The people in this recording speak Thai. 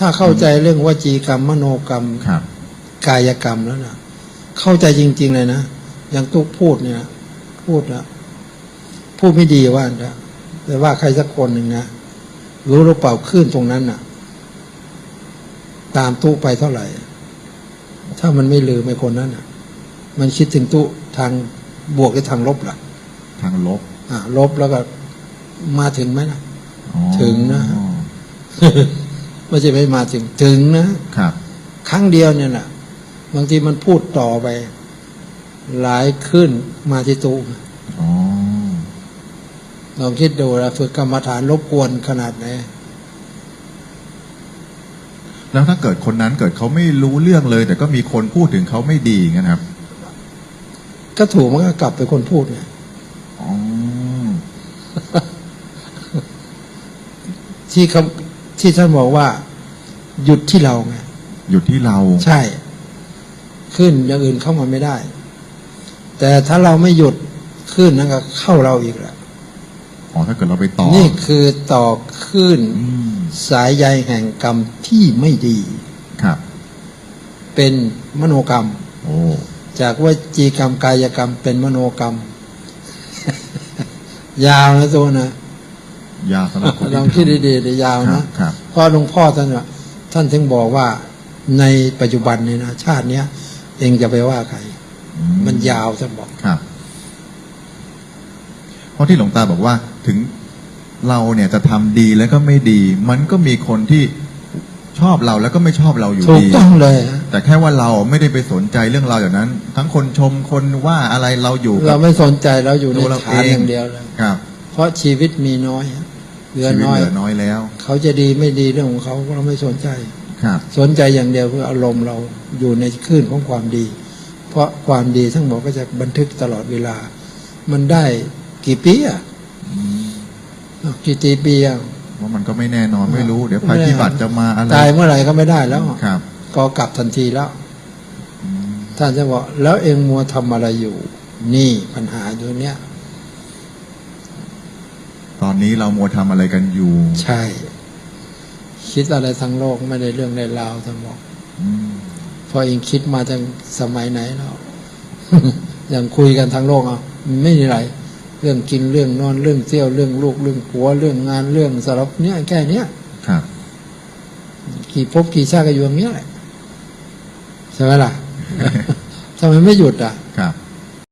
ถ้าเข้าใจเรื่องวจีกรรมมโนกรรมครับ กายกรรมแล้วนะเข้าใจจริง ๆ เลยนะอย่างตุ๊กพูดเนี่ยพูดแล้วพูดไม่ดีว่านะแต่ว่าใครสักคนหนึ่งนะรู้หรือเปล่าขึ้นตรงนั้นน่ะ ตามตุ๊ไปเท่าไหร่ ถ้ามันไม่ลืมไอ้คนนั้นน่ะ มันคิดถึงตุ๊ทางบวกหรือทางลบล่ะ ทางลบ อ่าลบแล้วก็มาถึงไหมล่ะอ๋อถึงนะ ไม่ใช่ไม่มาถึงถึงนะครับ ครั้งเดียวเนี่ยนะบางทีมันพูดต่อไป หลายขึ้นมาที่ตู้อ๋อลองคิดดูนะฝึกกรรมฐานรบกวนขนาดไหนแล้วถ้าเกิดคนนั้นเกิดเขาไม่รู้เรื่องเลย แต่ก็มีคนพูดถึงเขาไม่ดีงั้นครับ ก็ถูกมันก็กลับไปคนพูดไงอ๋อที่คำ ที่ท่านบอกว่า หยุดที่เราไงหยุดที่เราใช่ ขึ้นอย่างอื่นเข้ามาไม่ได้ แต่ถ้าเราไม่หยุดขึ้นนั่นก็เข้าเราอีกแล้วอ๋อถ้าเกิดเราไปต่อ นี่คือต่อขึ้นอืมสายใยแห่งกรรมที่ไม่ดีครับ เป็นมโนกรรมโอ้จากวจีกรรมกายกรรมเป็นมโนกรรม ยาวนะตัวนะ ยากสำหรับคนที่ลองคิดดีๆเดี๋ยวยาวครันะบครับเพราะหลวงพ่อท่านว่าท่านถึงบอกว่าในปัจจุบันเนี่ยนะชาติเนี้ยเองจะไปว่าใครอืมันยาวท่านบอกครับ เพราะที่หลวงตาบอกว่าถึงเราเนี่ยจะทำดีแล้วก็ไม่ดี มันก็มีคนที่ชอบเราแล้วก็ไม่ชอบเราอยู่ถูกดีต้องเลยฮะแต่แค่ว่าเราไม่ได้ไปสนใจเรื่องราวอย่างนั้น ทั้งคนชมคนว่าอะไรเราอยู่กับเราไม่สนใจเราอยู่ในตัวเราฐานเองอย่างเดียวเลยครับ เพราะชีวิตมีน้อยฮะเหลือชีวิตน้อย เหลือน้อยแล้ว เขาจะดีไม่ดีเรื่องของเขาเราไม่สนใจ ครับ สนใจอย่างเดียวคืออารมณ์เราอยู่ในคลื่นของความดี เพราะความดีทั้งหมดก็จะบันทึกตลอดเวลา มันได้กี่ปีอะอ้าวกี่ตีปีอะ ว่ามันก็ไม่แน่นอนไม่รู้ เดี๋ยวไม่ภัยแน่พิบัติจะมาอะไรตายเมื่อไหร่ก็ไม่ได้แล้วครับก็กลับทันทีแล้ว อืมท่านจะบอกแล้วเองมัวทำอะไรอยู่ นี่ปัญหาอยู่เนี้ยต อนนี้เรามัวทำอะไรกันอยู่ ใช่ คิดอะไรทั้งโลกไม่ได้เรื่องในราวทั้งบอกอืมเพราะเองคิดมาจากสมัยไหนแล้วอย่างคุยกันทั้งโลกอะมันไม่มีอะไร เรื่องกินเรื่องนอนเรื่องเที่ยวเรื่องลูกเรื่องผัวเรื่องงานเรื่องสารพัดเนี้ยแค่เนี้ยครับ กี่ภพกี่ชาติก็อยู่อย่างเนี้ยแหละใช่ไหมล่ะทำไมไม่หยุดอะครับ